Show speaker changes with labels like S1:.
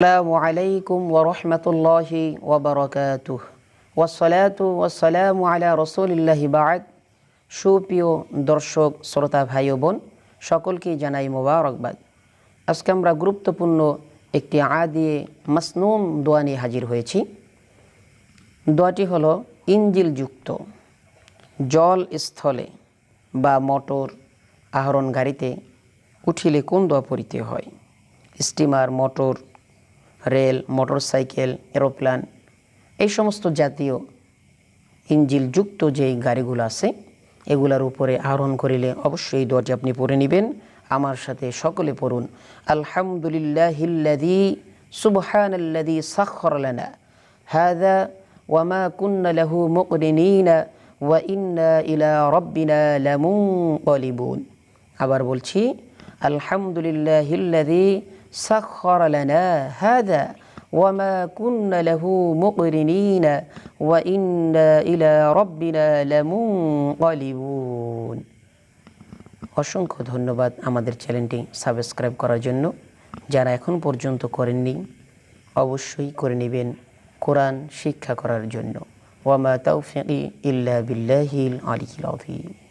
S1: السلام عليكم ورحمة الله وبركاته والصلاة والسلام على رسول الله بعد সুপ্রিয় দর্শক শ্রোতা ভাই ও বোন সকলকে জানাই মোবারকবাদ আজকে আমরা গুরুত্বপূর্ণ একটি আদিয়ে মাসনুন দোয়া নিয়ে হাজির হয়েছি দোয়াটি হলো ইঞ্জিল যুক্ত জল স্থলে বা মোটর আহরণ গাড়িতে উঠিলে কোন দোয়া পড়িতে হয় steamer motor rail, motorcycle, aeroplane, এই সমস্ত জাতীয় ইঞ্জিল যুক্ত যেই গাড়িগুলো আছে, এগুলার উপরে আরোহণ করিলে অবশ্যই দোয়াটি আপনি পড়ে নেবেন। আমার সাথে সকলে পড়ুন। আলহামদুলিল্লাহিল্লাযী, সুবহানাল্লাযী সাখখার লানা। হাযা ওয়ামা কুন্না লাহু মুকরিনিনা ওয়া ইন্না ইলা রাব্বিনা লামুনকালিবুন আবার বলছি, আলহামদুলিল্লাহিল্লাযী সাখখার লানা হাযা وما كنا له مقرنين وإنا إلى ربنا لمنقلبون অসংখ্য ধন্যবাদ আমাদের চ্যানেলটি সাবস্ক্রাইব করার জন্য যারা এখন পর্যন্ত করেননি অবশ্যই করে নেবেন কোরআন শিক্ষা করার জন্য ওয়ামা তাওফিকি ইল্লা বিল্লাহিল আলিহিল আযীম